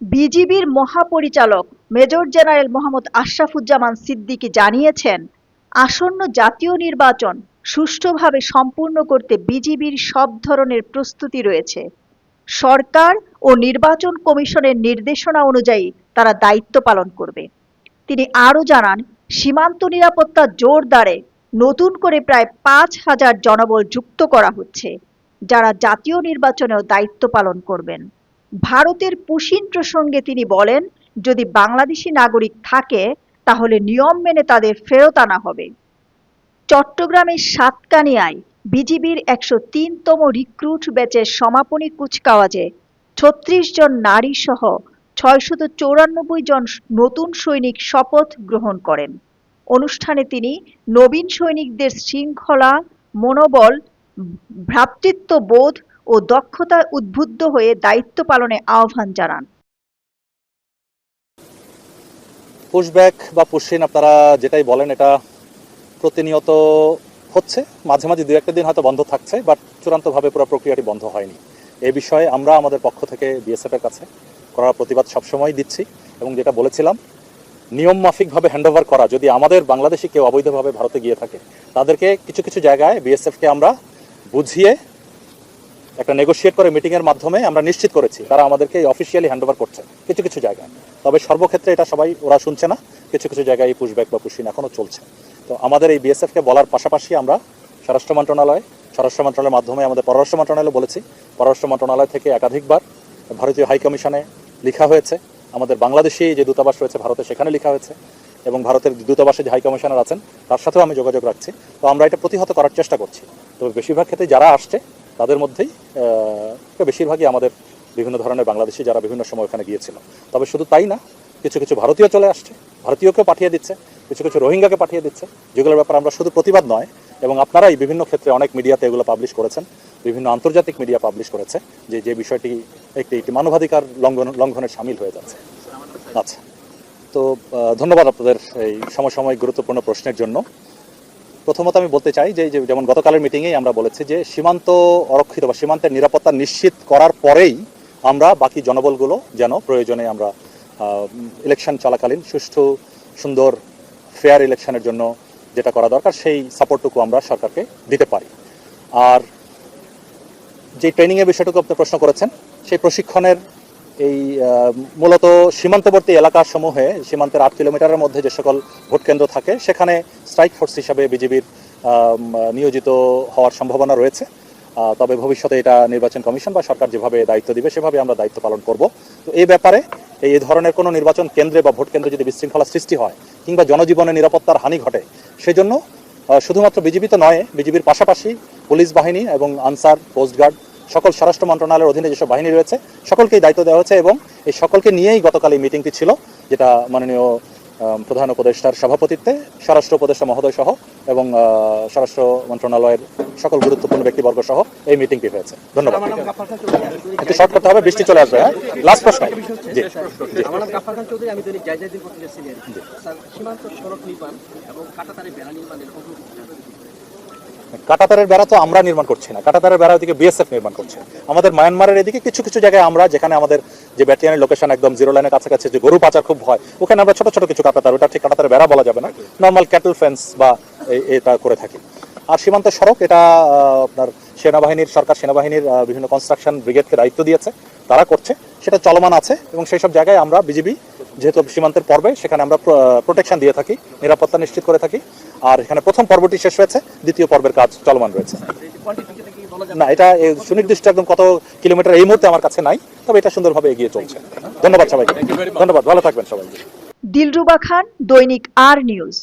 বিজিবির মহাপরিচালক major general Mohammad Ashrafuzzaman Siddiqui জানিয়েছেন, আসন্ন জাতীয় নির্বাচন সুষ্ঠুভাবে সম্পূর্ণ করতে বিজিবির সব ধরনের প্রস্তুতি রয়েছে। সরকার ও নির্বাচন কমিশনের নির্দেশনা অনুযায়ী তারা দায়িত্ব পালন করবে। তিনি আরও জানান, সীমান্ত নিরাপত্তা জোরদারে নতুন করে প্রায় পাঁচ হাজার জনবল যুক্ত করা হচ্ছে, যারা জাতীয় নির্বাচনেও দায়িত্ব পালন করবেন। ভারতের পুশিন প্রসঙ্গে তিনি বলেন, যদি বাংলাদেশি নাগরিক থাকে, তাহলে নিয়ম মেনে তাদের ফেরত আনা হবে। চট্টগ্রামের সাতকানিয়ায় বিজিবির একশো তিনতম রিক্রুট ব্যাচের সমাপনী কুচকাওয়াজে ছত্রিশ জন নারী সহ ছয়শত চৌরানব্বই জন নতুন সৈনিক শপথ গ্রহণ করেন। অনুষ্ঠানে তিনি নবীন সৈনিকদের শৃঙ্খলা, মনোবল, ভ্রাতৃত্ববোধ ও দক্ষতায় উদ্বুদ্ধ হয়ে দায়িত্ব পালনে আহ্বান জানান। পুশব্যাক বা পুশিন আপনারা যেটাই বলেন এটা প্রতিনিয়ত হচ্ছে। মাঝে মাঝে দু একটা দিন হয়তো বন্ধ থাকছে বাট চূড়ান্তভাবে পুরো প্রক্রিয়াটি বন্ধ হয়নি। এ বিষয়ে আমরা আমাদের পক্ষ থেকে বিএসএফ এর কাছে করার প্রতিবাদ সবসময় দিচ্ছি এবং যেটা বলেছিলাম, নিয়ম মাফিকভাবে হ্যান্ডওভার করা। যদি আমাদের বাংলাদেশি কেউ অবৈধভাবে ভারতে গিয়ে থাকে, তাদেরকে কিছু কিছু জায়গায় বিএসএফকে আমরা বুঝিয়ে একটা নেগোশিয়েট করে মিটিংয়ের মাধ্যমে আমরা নিশ্চিত করেছি তারা আমাদেরকে অফিসিয়ালি হ্যান্ডওভার করছে, কিছু কিছু জায়গায়। তবে সর্বক্ষেত্রে এটা সবাই, ওরা শুনছে না, কিছু কিছু জায়গায় এই পুশব্যাক বা পুশিন এখনও চলছে। তো আমাদের এই বিএসএফকে বলার পাশাপাশি আমরা স্বরাষ্ট্র মন্ত্রণালয়, স্বরাষ্ট্র মন্ত্রণালয়ের মাধ্যমে আমাদের পররাষ্ট্র মন্ত্রণালয় বলেছি, পররাষ্ট্র মন্ত্রণালয় থেকে একাধিকবার ভারতীয় হাই কমিশনে লেখা হয়েছে। আমাদের বাংলাদেশি যে দূতাবাস রয়েছে, ভারতে সেখানে লেখা হয়েছে এবং ভারতের দূতাবাসে যে হাই কমিশনার আছেন, তার সাথেও আমি যোগাযোগ রাখছি। তো আমরা এটা প্রতিহত করার চেষ্টা করছি। তবে বেশিরভাগ ক্ষেত্রে যারা আসছে তাদের মধ্যেই বেশিরভাগই আমাদের বিভিন্ন ধরনের বাংলাদেশি যারা বিভিন্ন সময় ওখানে গিয়েছিল। তবে শুধু তাই না, কিছু কিছু ভারতীয় চলে আসছে, ভারতীয়কেও পাঠিয়ে দিচ্ছে, কিছু কিছু রোহিঙ্গাকে পাঠিয়ে দিচ্ছে। যেগুলোর ব্যাপারে আমরা শুধু প্রতিবাদ নয়, এবং আপনারাই বিভিন্ন ক্ষেত্রে অনেক মিডিয়াতে এগুলো পাবলিশ করেছেন, বিভিন্ন আন্তর্জাতিক মিডিয়া পাবলিশ করেছে, যে যে বিষয়টি একটি একটি মানবাধিকার লঙ্ঘন, লঙ্ঘনের সামিল হয়ে যাচ্ছে। আচ্ছা তো ধন্যবাদ আপনাদের এই সমসাময়িক গুরুত্বপূর্ণ প্রশ্নের জন্য। প্রথমত আমি বলতে চাই যে যেমন গতকালের মিটিংয়েই আমরা বলেছি যে, সীমান্ত অরক্ষিত বা সীমান্তের নিরাপত্তা নিশ্চিত করার পরেই আমরা বাকি জনবলগুলো যেন প্রয়োজনে আমরা ইলেকশন চলাকালীন সুষ্ঠু, সুন্দর ফেয়ার ইলেকশনের জন্য যেটা করা দরকার সেই সাপোর্টটুকু আমরা সরকারকে দিতে পারি। আর যে ট্রেনিংয়ের বিষয়টুকু আপনি প্রশ্ন করেছেন, সেই প্রশিক্ষণের এই মূলত সীমান্তবর্তী এলাকার সমূহে, সীমান্তের আট কিলোমিটারের মধ্যে যে সকল ভোটকেন্দ্র থাকে, সেখানে স্ট্রাইক ফোর্স হিসাবে বিজেপির নিয়োজিত হওয়ার সম্ভাবনা রয়েছে। তবে ভবিষ্যতে এটা নির্বাচন কমিশন বা সরকার যেভাবে দায়িত্ব দিবে, সেভাবে আমরা দায়িত্ব পালন করব। তো এই ব্যাপারে এই ধরনের কোনো নির্বাচন কেন্দ্রে বা ভোট কেন্দ্রে যদি বিশৃঙ্খলা সৃষ্টি হয়, কিংবা জনজীবনে নিরাপত্তার হানি ঘটে, সেজন্য শুধুমাত্র বিজেপি তো নয় বিজেপির পাশাপাশি পুলিশ বাহিনী এবং আনসার কোস্টগার্ড সকল স্বরাষ্ট্র মন্ত্রণালয়ের অধীনে যেসব বাহিনী রয়েছে সকলকেই দায়িত্ব দেওয়া হয়েছে এবং এই সকলকে নিয়েই গতকাল এই মিটিংটি ছিল যেটা মাননীয় প্রধান উপদেষ্টার সভাপতিত্বে স্বরাষ্ট্র উপদেষ্টা মহোদয় সহ এবং স্বরাষ্ট্র মন্ত্রণালয়ের সকল গুরুত্বপূর্ণ ব্যক্তিবর্গ সহ এই মিটিংটি হয়েছে। ধন্যবাদ। একটু শর্ট করতে হবে বৃষ্টি চলে আসবে হ্যাঁ? লাস্ট প্রশ্ন। জি। সীমান্ত সড়ক নির্মাণ এবং কাটাতারে বেড়া নির্মাণের কাটাতারের বেড়া তো আমরা নির্মাণ করছি না, কাটাতারের বেড়া ওদিকে বিএসএফ নির্মাণ করছে। আমাদের মায়ানমারের এদিকে কিছু কিছু জায়গায় আমরা, যেখানে আমাদের যে ব্যাটালিয়ানের লোকেশন একদম জিরো লাইনের কাছাকাছি যে গরু পাচার খুব হয়, ওখানে আমরা ছোট ছোট কিছু কাটাতার, ওটা ঠিক কাটাতারের বেড়া বলা যাবে না নর্মাল ক্যাটল ফেন্স বা এটা করে থাকি। আর সীমান্ত সড়ক, এটা আপনার সেনাবাহিনীর, সরকার সেনাবাহিনীর বিভিন্ন কনস্ট্রাকশন ব্রিগেডকে দায়িত্ব দিয়েছে, তারা করছে, সেটা চলমান আছে এবং সেই সব জায়গায় আমরা বিজিবি যেহেতু সীমান্তের পর্বে সেখানে আমরা প্রোটেকশন দিয়ে থাকি নিরাপত্তা নিশ্চিত করে থাকি। আর এখানে প্রথম পর্বটি শেষ হয়েছে দ্বিতীয় পর্বের কাজ চলমান রয়েছে। না এটা সুনির্দিষ্ট একদম কত কিলোমিটার এই মুহূর্তে আমার কাছে নাই তবে এটা সুন্দরভাবে এগিয়ে চলছে। ধন্যবাদ সবাইকে। ধন্যবাদ ভালো থাকবেন সবাই। দিলরুবা খান দৈনিক আর নিউজ।